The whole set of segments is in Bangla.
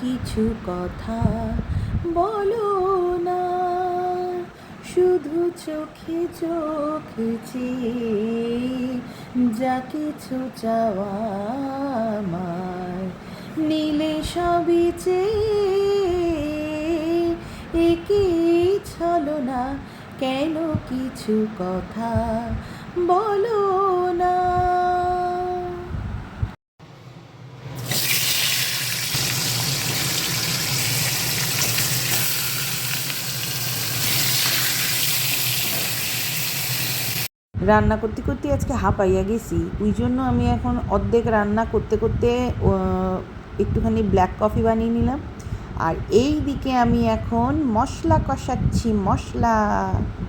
কিছু কথা বলো না। শুধু চোখে চোখে যা কিছু চাওয়া আমার নীলে সবই একই ছলো না কেন কিছু কথা বলো না। রান্না করতে করতে আজকে হাঁপাইয়া গেছি। ওই জন্য আমি এখন অর্ধেক রান্না করতে করতে একটুখানি ব্ল্যাক কফি বানিয়ে নিলাম। আর এই দিকে আমি এখন মশলা কষাচ্ছি, মশলা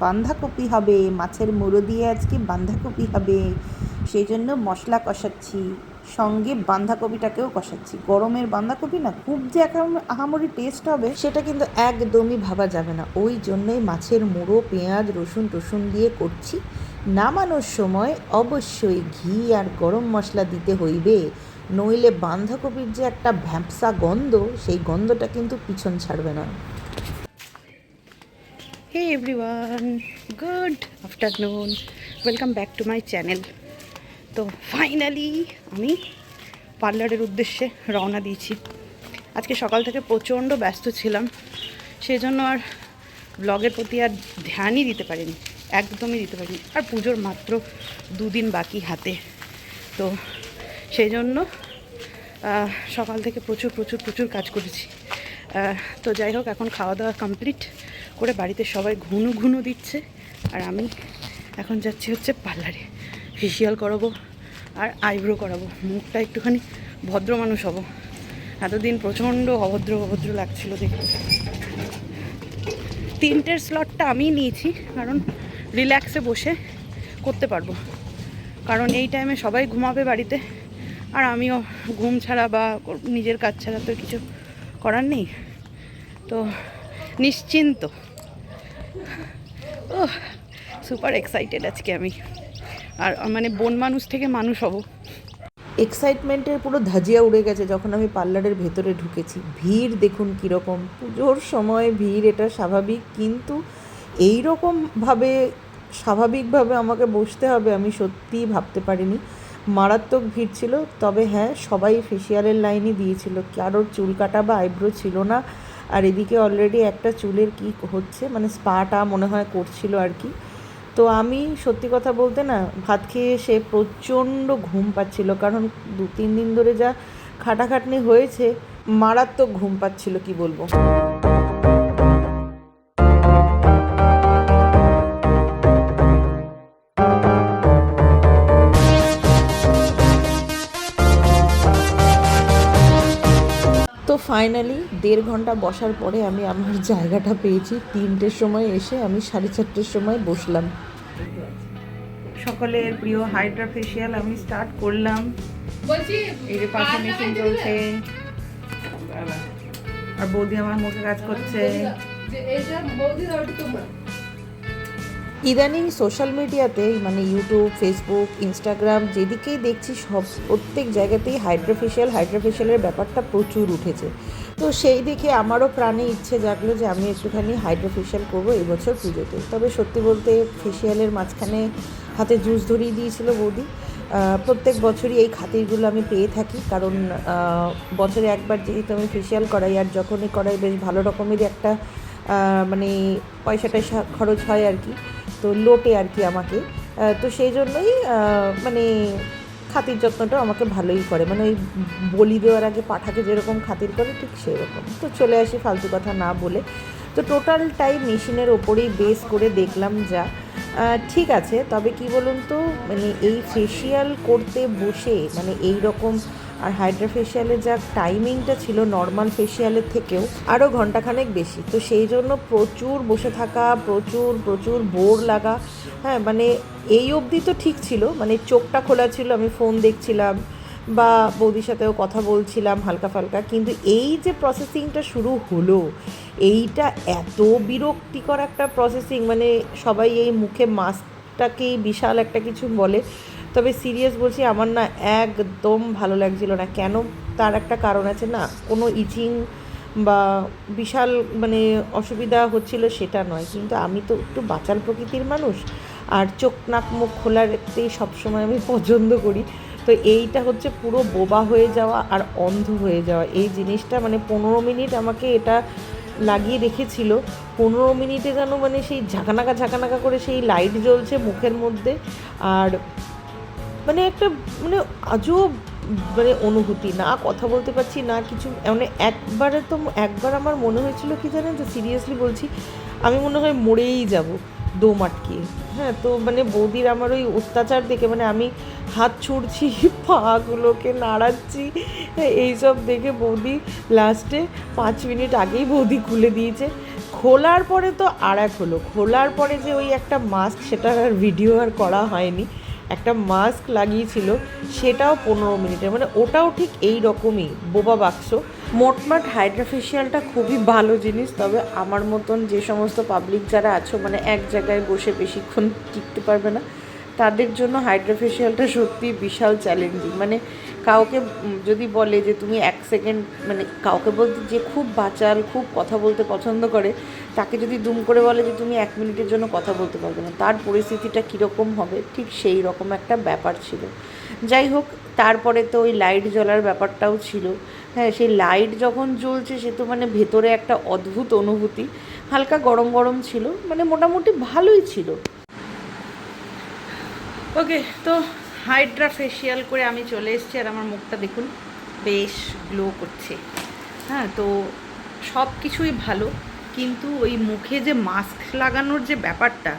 বাঁধাকপি হবে, মাছের মুড়ো দিয়ে আজকে বাঁধাকপি হবে। সেই জন্য মশলা কষাচ্ছি, সঙ্গে বাঁধাকপিটাকেও কষাচ্ছি। গরমের বাঁধাকপি না, খুব যে আহামরি টেস্ট হবে, সেটা কিন্তু একদমই ভাবা যাবে না। ওই জন্যই মাছের মুড়ো, পেঁয়াজ রসুন টসুন দিয়ে করছি। নামানোর সময় অবশ্যই ঘি আর গরম মশলা দিতে হইবে, নইলে বাঁধাকপির যে একটা ভ্যাপসা গন্ধ, সেই গন্ধটা কিন্তু পিছন ছাড়বে না। Hey everyone good afternoon welcome back to my channel তো ফাইনালি আমি পার্লারের উদ্দেশ্যে রওনা দিয়েছি। আজকে সকাল থেকে প্রচণ্ড ব্যস্ত ছিলাম সেই জন্য আর ব্লগের প্রতি আর ধ্যানই দিতে পারিনি। একদমই দিতে পারিনি। আর পুজোর মাত্র দুদিন বাকি হাতে। তো সেই জন্য সকাল থেকে প্রচুর প্রচুর প্রচুর কাজ করেছি। তো যাই হোক, এখন খাওয়া দাওয়া কমপ্লিট করে বাড়িতে সবাই ঘুনু ঘুনু দিচ্ছে। আর আমি এখন যাচ্ছি হচ্ছে পার্লারে। ফেসিয়াল করাবো আর আইব্রো করাবো। মুখটা একটুখানি ভদ্র মানুষ হব। এতদিন প্রচণ্ড অভদ্র অভদ্র লাগছিল দেখতে। তিনটের স্লটটা আমিই নিয়েছি, কারণ রিল্যাক্সে বসে করতে পারব। কারণ এই টাইমে সবাই ঘুমাবে বাড়িতে, আর আমিও ঘুম ছাড়া বা নিজের কাজ ছাড়া তো কিছু করার নেই। তো নিশ্চিন্ত। ও সুপার এক্সাইটেড আজকে আমি। আর মানে বন মানুষ থেকে মানুষ হব। এক্সাইটমেন্টের পুরো ধাজিয়া উড়ে গেছে যখন আমি পার্লারের ভেতরে ঢুকেছি। ভিড় দেখুন কীরকম। পুজোর সময় ভিড় এটা স্বাভাবিক, কিন্তু এই রকমভাবে স্বাভাবিকভাবে আমাকে বসতে হবে আমি সত্যিই ভাবতে পারিনি। মারাত্মক ভিড় ছিল, তবে হ্যাঁ সবাই ফেসিয়ালের লাইনই দিয়েছিল। কারোর চুল কাটা বা আইব্রো ছিল না, আর এদিকে অলরেডি একটা চুলের কি হচ্ছে মানে স্পাটা মনে হয় করছিল আর কি। তো আমি সত্যি কথা বলতে না, ভাত খেয়ে এসে প্রচণ্ড ঘুম পাচ্ছিল, কারণ দু তিন দিন ধরে যা খাটাখাটনি হয়েছে, মারাত্মক ঘুম পাচ্ছিল, কি বলব। ফাইনালি দেড় ঘণ্টা বসার পরে আমি আমার জায়গাটা পেয়েছি। তিনটের সময় এসে আমি সাড়ে চারটের সময় বসলাম। সকলের প্রিয় হাইড্রা ফেসিয়াল আমি স্টার্ট করলাম। এই যে পাশে মেশিন চলছে। আর বৌদি আমার মুখে কাজ করছে। ইদানিং সোশ্যাল মিডিয়াতে মানে ইউটিউব, ফেসবুক, ইনস্টাগ্রাম, যেদিকেই দেখছি সব, প্রত্যেক জায়গাতেই হাইড্রোফেশিয়াল, হাইড্রোফেশিয়ালের ব্যাপারটা প্রচুর উঠেছে। তো সেই দেখে আমারও প্রাণে ইচ্ছে জাগলো যে আমি একটুখানি হাইড্রোফেশিয়াল করব এবছর পুজোতে। তবে সত্যি বলতে ফেশিয়ালের মাঝখানে হাতে জুস ধরিয়ে দিয়েছিল বৌদি। প্রত্যেক বছরই এই খাতিরগুলো আমি পেয়ে থাকি। কারণ বছরে একবার যেহেতু আমি ফেশিয়াল করাই, আর যখনই করাই বেশ ভালো রকমেরই একটা মানে পয়সা টয়সা খরচ হয় আর কি। তো লোটে আর কি আমাকে। তো সেই জন্যই মানে খাতির যত্নটা আমাকে ভালোই করে। মানে ওই বলি দেওয়ার আগে পাঠাকে যেরকম খাতির করে, ঠিক সেরকম। তো চলে আসি ফালতু কথা না বলে। তো টোটালটাই মেশিনের ওপরেই বেস করে দেখলাম যা। ঠিক আছে, তবে কি বলুন তো মানে এই ফেসিয়াল করতে বসে মানে এই রকম আর হাইড্রা ফেসিয়ালের যা টাইমিংটা ছিল নর্মাল ফেশিয়ালের থেকেও আরও ঘন্টাখানেক বেশি। তো সেই জন্য প্রচুর বসে থাকা, প্রচুর প্রচুর বোর লাগা হ্যাঁ মানে এই অবধি তো ঠিক ছিল মানে চোখটা খোলা ছিল, আমি ফোন দেখছিলাম বা বৌদির সাথেও কথা বলছিলাম হালকা ফালকা, কিন্তু এই যে প্রসেসিংটা শুরু হলো, এইটা এত বিরক্তিকর একটা প্রসেসিং মানে সবাই এই মুখে মাস্কটাকেই বিশাল একটা কিছু বলে তবে সিরিয়াস বলছি, আমার না একদম ভালো লাগছিল না। কেন তার একটা কারণ আছে না, কোনো ইচিং বা বিশাল মানে অসুবিধা হচ্ছিল সেটা নয়। কিন্তু আমি তো একটু বাচাল প্রকৃতির মানুষ, আর চোখ নাক মুখ খোলা রাখতেই সবসময় আমি পছন্দ করি। তো এইটা হচ্ছে পুরো বোবা হয়ে যাওয়া আর অন্ধ হয়ে যাওয়া। এই জিনিসটা মানে পনেরো মিনিট আমাকে এটা লাগিয়ে রেখেছিল। পনেরো মিনিটে যেন মানে সেই ঝাঁকানাকা ঝাঁকানাকা করে সেই লাইট জ্বলছে মুখের মধ্যে। আর মানে একটা মানে আজব মানে অনুভূতি। না কথা বলতে পারছি না কিছু মানে একবারে তো একবার আমার মনে হয়েছিল কি জানেন তো সিরিয়াসলি বলছি আমি মনে হয় মরেই যাব দম আটকিয়ে হ্যাঁ তো মানে বৌদির আমার ওই অত্যাচার দেখে মানে আমি হাত ছুড়ছি পাগুলোকে নাড়াচ্ছি হ্যাঁ, এইসব দেখে বৌদি লাস্টে পাঁচ মিনিট আগেই বৌদি খুলে দিয়েছে। খোলার পরে তো আর এক হলো খোলার পরে যে ওই একটা মাস্ক সেটার আর ভিডিও আর করা হয়নি। একটা মাস্ক লাগিয়েছিল, সেটাও পনেরো মিনিটের। মানে ওটাও ঠিক এই রকমই, বোবা বাক্স। মোটমাট হাইড্রাফেশিয়ালটা খুবই ভালো জিনিস, তবে আমার মতন যে সমস্ত পাবলিক যারা আছো মানে এক জায়গায় বসে বেশিক্ষণ টিকতে পারবে না। তাদের জন্য হাইড্রাফেশিয়ালটা সত্যি বিশাল চ্যালেঞ্জিং। মানে কাউকে যদি বলে যে তুমি এক সেকেন্ড মানে কাউকে বলতে যে খুব বাচাল, খুব কথা বলতে পছন্দ করে, তাকে যদি দুম করে বলে যে তুমি এক মিনিটের জন্য কথা বলতে পারবে না, তার পরিস্থিতিটা কীরকম হবে? ঠিক সেই রকম একটা ব্যাপার ছিল। যাই হোক, তারপরে তো ওই লাইট জ্বলার ব্যাপারটাও ছিল। হ্যাঁ সেই লাইট যখন জ্বলছে, সে তো মানে ভেতরে একটা অদ্ভুত অনুভূতি। হালকা গরম গরম ছিল মানে মোটামুটি ভালোই ছিল। ওকে, তো হাইড্রা ফেশিয়াল করে আমি চলে এসেছি আর আমার মুখটা দেখুন, বেশ গ্লো করছে। হ্যাঁ তো সব কিছুই ভালো, কিন্তু ওই মুখে যে মাস্ক লাগানোর যে ব্যাপারটা,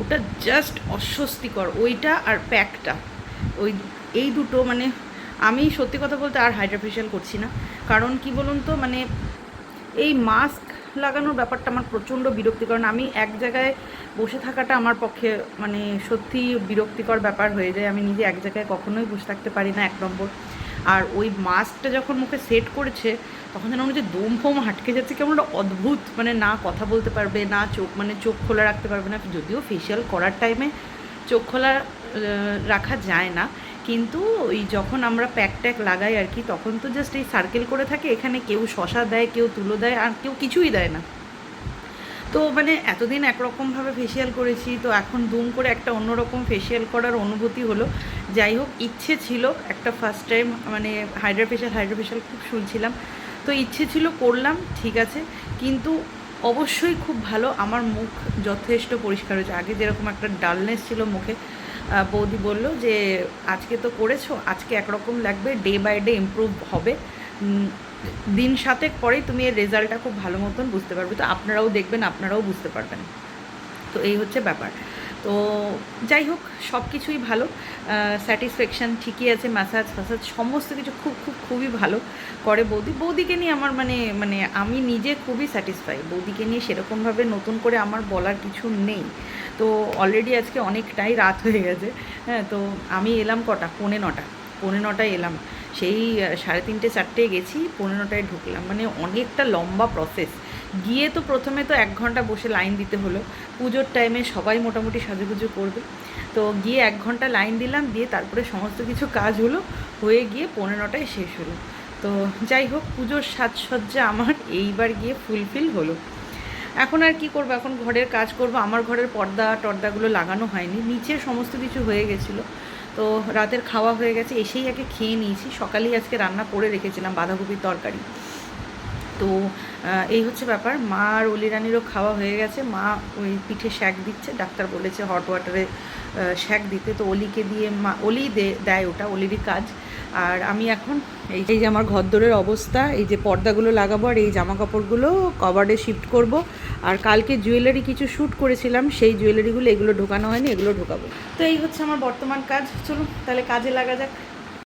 ওটা জাস্ট অস্বস্তিকর। ওইটা আর প্যাকটা ওই, এই দুটো মানে আমি সত্যি কথা বলতে আর হাইড্রা ফেশিয়াল করছি না। কারণ কি বলুন তো মানে এই মাস্ক লাগানোর ব্যাপারটা আমার প্রচণ্ড বিরক্তিকর আমি এক জায়গায় বসে থাকাটা আমার পক্ষে মানে সত্যি বিরক্তিকর ব্যাপার হয়ে যায়। আমি নিজে এক জায়গায় কখনোই বসে থাকতে পারি না, এক নম্বর। আর ওই মাস্কটা যখন মুখে সেট করেছে, তখন যেন মনে হচ্ছে দম ফোম হাটকে যাচ্ছে কেমন একটা অদ্ভুত। মানে না কথা বলতে পারবে, না চোখ মানে চোখ খোলা রাখতে পারবে না। যদিও ফেশিয়াল করার টাইমে চোখ খোলা রাখা যায় না। কিন্তু ওই যখন আমরা প্যাক ট্যাক লাগাই আর কি, তখন তো জাস্ট এই সার্কেল করে থাকে, এখানে কেউ শশা দেয়, কেউ তুলো দেয়, আর কেউ কিছুই দেয় না। তো মানে এতদিন একরকমভাবে ফেসিয়াল করেছি, তো এখন দুম করে একটা অন্যরকম ফেসিয়াল করার অনুভূতি হলো। যাই হোক, ইচ্ছে ছিল একটা ফার্স্ট টাইম মানে হাইড্রা ফেশিয়াল হাইড্রা ফেশিয়াল খুব শুনছিলাম। তো ইচ্ছে ছিল করলাম, ঠিক আছে। কিন্তু অবশ্যই খুব ভালো, আমার মুখ যথেষ্ট পরিষ্কার হয়েছে। আগে যেরকম একটা ডালনেস ছিল মুখে বৌদি বলল যে, আজকে তো করেছ, আজকে একরকম লাগবে ডে বাই ডে ইম্প্রুভ হবে। দিন সাতেক পরেই তুমি এর রেজাল্টটা খুব ভালো মতন বুঝতে পারবে। তো আপনারাও দেখবেন, আপনারাও বুঝতে পারবেন। তো এই হচ্ছে ব্যাপার। তো যাই হোক সব কিছুই ভালো স্যাটিসফ্যাকশান ঠিকই আছে ম্যাসাজ ফ্যাসাজ সমস্ত কিছু খুব খুব, খুবই ভালো করে বৌদি। বৌদিকে নিয়ে আমার মানে মানে আমি নিজে খুবই স্যাটিসফাই বৌদিকে নিয়ে সেরকমভাবে নতুন করে আমার বলার কিছু নেই। তো অলরেডি আজকে অনেকটাই রাত হয়ে গেছে। হ্যাঁ তো আমি এলাম কটা? পৌনে নটা। পৌনে নটায় এলাম। সেই সাড়ে তিনটে চারটে গেছি, পৌনে নটায় ঢুকলাম। মানে অনেকটা লম্বা প্রসেস গিয়ে তো প্রথমে তো এক ঘণ্টা বসে লাইন দিতে হলো। পুজোর টাইমে সবাই মোটামুটি সাজুগুজু করবে। তো গিয়ে এক ঘণ্টা লাইন দিলাম, দিয়ে তারপরে সমস্ত কিছু কাজ হলো, হয়ে গিয়ে পৌনে নটায় শেষ হলো। তো যাই হোক, পুজোর সাজসজ্জা আমার এইবার গিয়ে ফুলফিল হলো। এখন আর কি করব? এখন ঘরের কাজ করব। আমার ঘরের পর্দা টর্দাগুলো লাগানো হয়নি। নিচে সমস্ত কিছু হয়ে গেছিল। তো রাতের খাওয়া হয়ে গেছে, এসেই আগে খেয়ে নিয়েছি। সকালেই আজকে রান্না করে রেখেছিলাম বাঁধাকপির তরকারি। তো এই হচ্ছে ব্যাপার। মা আর অলিরানিরও খাওয়া হয়ে গেছে। মা ওই পিঠে শ্যাক দিচ্ছে। ডাক্তার বলেছে হট ওয়াটারে শ্যাক দিতে। তো অলিকে দিয়ে মা, অলি দেয় ওটা, অলিরই কাজ। আর আমি এখন এই এই যে আমার ঘরদোরের অবস্থা, এই যে পর্দাগুলো লাগাবো আর এই জামা কাপড়গুলো কভারে শিফট করব। আর কালকে জুয়েলারি কিছু শ্যুট করেছিলাম, সেই জুয়েলারিগুলো এগুলো ঢোকানো হয়নি, এগুলো ঢোকাবো। তো এই হচ্ছে আমার বর্তমান কাজ। চলুন, তাহলে কাজে লাগা যাক।